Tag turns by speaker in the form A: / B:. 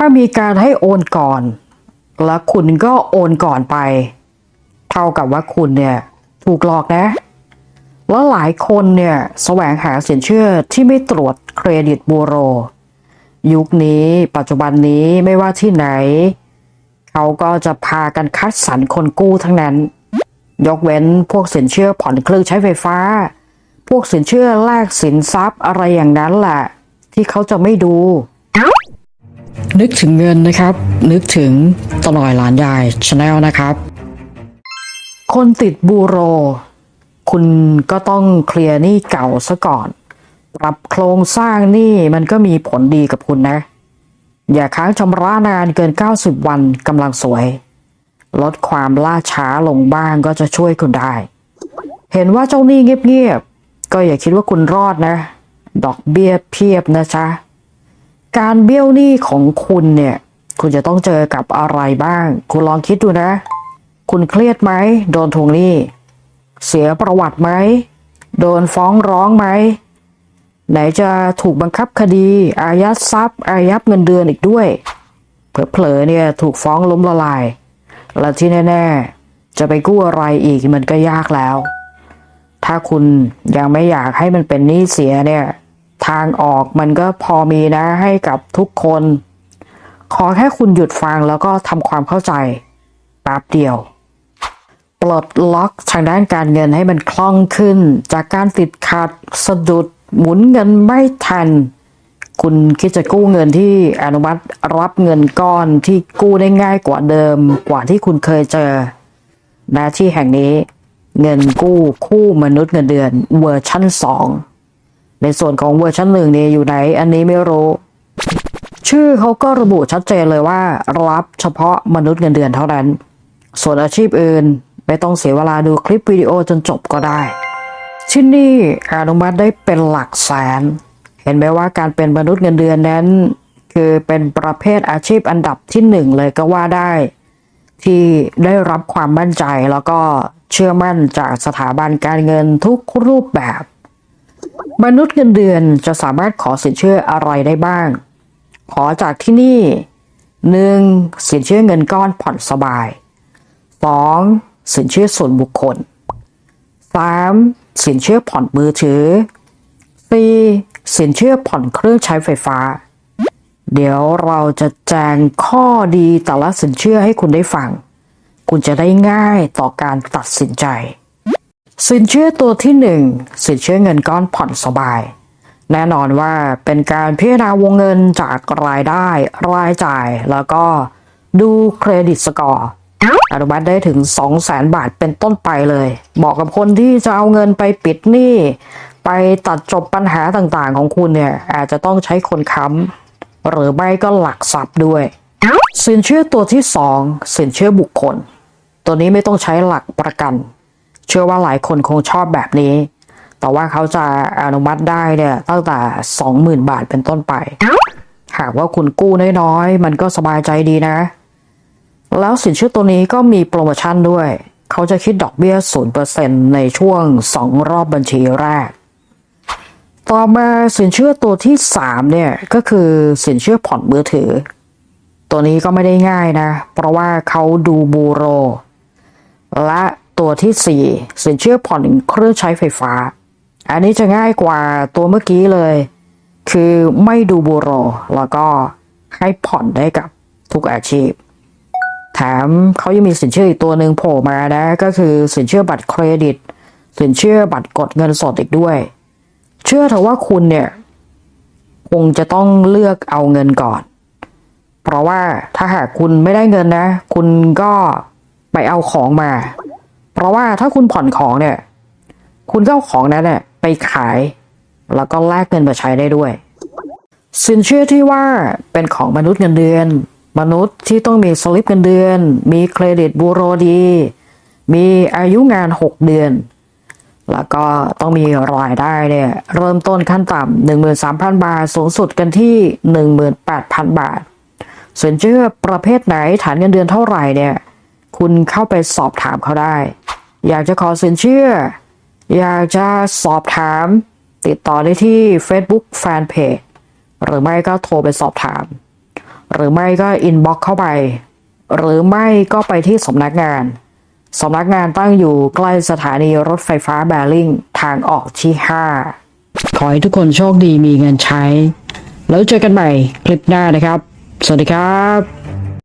A: ถ้ามีการให้โอนก่อน แล้วคุณก็โอนก่อนไป เท่ากับว่าคุณเนี่ยถูกหลอกนะ แล้วหลายคนเนี่ยแสวงหาสินเชื่อที่ไม่ตรวจเครดิตบูโร ยุคนี้ปัจจุบันนี้ไม่ว่าที่ไหน เขาก็จะพากันคัดสรรคนกู้ทั้งนั้น ยกเว้นพวกสินเชื่อผ่อนเครื่องใช้ไฟฟ้า พวกสินเชื่อแลกสินทรัพย์อะไรอย่างนั้นแหละที่เขาจะไม่ดู นึกถึงเงินนะครับ นึกถึงตลอยหลานยายชาแนลนะครับ คนติดบูโร คุณก็ต้องเคลียร์หนี้เก่าซะก่อน ปรับโครงสร้างหนี้มันก็มีผลดีกับคุณนะ อย่าค้างชำระนานเกิน 90 วันกำลังสวย ลดความล่าช้าลงบ้างก็จะช่วยคุณได้ เห็นว่าเจ้าหนี้เงียบๆก็อย่าคิดว่าคุณรอดนะ ดอกเบี้ยเพียบนะจ๊ะ การเบี้ยวหนี้ของคุณเนี่ย คุณจะต้องเจอกับอะไรบ้าง คุณลองคิดดูนะ คุณเครียดไหมโดนทวงหนี้ เสียประวัติไหมโดนฟ้องร้องไหมไหนจะถูกบังคับคดี อายัดทรัพย์อายัดเงินเดือนอีกด้วย เผลอๆเนี่ยถูกฟ้องล้มละลาย และที่แน่ ๆ จะไปกู้อะไรอีกมันก็ยากแล้ว ถ้าคุณยังไม่อยากให้มันเป็นหนี้เสียเนี่ย ทางออกมันก็พอมีนะให้กับทุกคน ขอแค่คุณหยุดฟังแล้วก็ทำความเข้าใจแป๊บเดียว ปลดล็อกทางด้านการเงินให้มันคล่องขึ้น จากการติดขัดสะดุดหมุนเงินไม่ทัน คุณคิดจะกู้เงินที่อนุมัติรับเงินก้อนที่กู้ได้ง่ายกว่าเดิมกว่าที่คุณเคยเจอหน้าที่แห่งนี้เงินกู้คู่มนุษย์เงินเดือนเวอร์ชั่น 2 ในส่วนของเวอร์ชันหนึ่งเนี่ยอยู่ไหน อันนี้ไม่รู้ ชื่อเขาก็ระบุชัดเจนเลยว่ารับเฉพาะมนุษย์เงินเดือนเท่านั้น ส่วนอาชีพอื่นไม่ต้องเสียเวลาดูคลิปวิดีโอจนจบก็ได้ที่นี่อนุมัติได้เป็นหลักแสน เห็นไหมว่าการเป็นมนุษย์เงินเดือนนั้น คือเป็นประเภทอาชีพอันดับที่หนึ่งเลยก็ว่าได้ ที่ได้รับความมั่นใจแล้วก็เชื่อมั่นจากสถาบันการเงินทุกรูปแบบ มนุษย์เงินเดือนจะสามารถขอสินเชื่ออะไรได้บ้าง ขอจากที่นี่หนึ่งสินเชื่อเงินก้อนผ่อนสบายสองสินเชื่อส่วนบุคคลสามสินเชื่อผ่อนมือถือสี่สินเชื่อผ่อนเครื่องใช้ไฟฟ้า เดี๋ยวเราจะแจงข้อดีแต่ละสินเชื่อให้คุณได้ฟัง คุณจะได้ง่ายต่อการตัดสินใจ สินเชื่อตัวที่หนึ่งสินเชื่อเงินก้อนผ่อนสบาย แน่นอนว่าเป็นการพิจารณาวงเงินจากรายได้ รายจ่าย แล้วก็ดูเครดิตสกอร์อนุมัติได้ถึง 2 0 0แสนบาทเป็นต้นไปเลยเหมาะกับคนที่จะเอาเงินไปปิดหนี้ ไปตัดจบปัญหาต่างๆของคุณเนี่ย อาจจะต้องใช้คนค้ำหรือไม่ก็หลักทรัพย์ด้วย สินเชื่อตัวที่ 2 สินเชื่อบุคคล ตัวนี้ไม่ต้องใช้หลักประกัน เชื่อว่าหลายคนคงชอบแบบนี้ แต่ว่าเขาจะอนุมัติได้เนี่ยตั้งแต่ 20,000 บาทเป็นต้นไป หากว่าคุณกู้น้อยๆ มันก็สบายใจดีนะ แล้วสินเชื่อตัวนี้ก็มีโปรโมชั่นด้วย เขาจะคิดดอกเบี้ย 0%ในช่วง 2 รอบบัญชีแรก ต่อมาสินเชื่อตัวที่ 3 เนี่ย ก็คือสินเชื่อผ่อนมือถือ ตัวนี้ก็ไม่ได้ง่ายนะ เพราะว่าเขาดูบูโรและ ตัวที่ 4 สินเชื่อผ่อนเครื่องใช้ไฟฟ้า อันนี้จะง่ายกว่าตัวเมื่อกี้เลย คือไม่ดูบูโร แล้วก็ให้ผ่อนได้กับทุกอาชีพ แถมเขายังมีสินเชื่ออีกตัวหนึ่งโผล่มานะ ก็คือสินเชื่อบัตรเครดิต สินเชื่อบัตรกดเงินสดอีกด้วย เชื่อเถอะว่าคุณเนี่ยคงจะต้องเลือกเอาเงินก่อน เพราะว่าถ้าหากคุณไม่ได้เงินนะ คุณก็ไปเอาของมา เพราะว่าถ้าคุณผ่อนของเนี่ย คุณก็เอาของนั้นเนี่ยไปขาย แล้วก็แลกเงินมาใช้ได้ด้วย สินเชื่อที่ว่าเป็นของมนุษย์เงินเดือน มนุษย์ที่ต้องมีสลิปเงินเดือน มีเครดิตบูโรดี มีอายุงาน 6 เดือน แล้วก็ต้องมีรายได้เนี่ยเริ่มต้นขั้นต่ำ13,000 บาท สูงสุดกันที่ 18,000 บาทสินเชื่อประเภทไหนฐานเงินเดือนเท่าไหร่เนี่ย คุณเข้าไปสอบถามเขาได้ อยากจะขอสินเชื่อ อยากจะสอบถาม ติดต่อได้ที่ Facebook Fanpage หรือไม่ก็โทรไปสอบถาม หรือไม่ก็อินบ็อกเข้าไป หรือไม่ก็ไปที่สำนักงานสำนักงานตั้งอยู่ใกล้สถานีรถไฟฟ้าแบริ่งทางออกที่ 5 ขอให้ทุกคนโชคดีมีเงินใช้ แล้วเจอกันใหม่คลิปหน้านะครับ สวัสดีครับ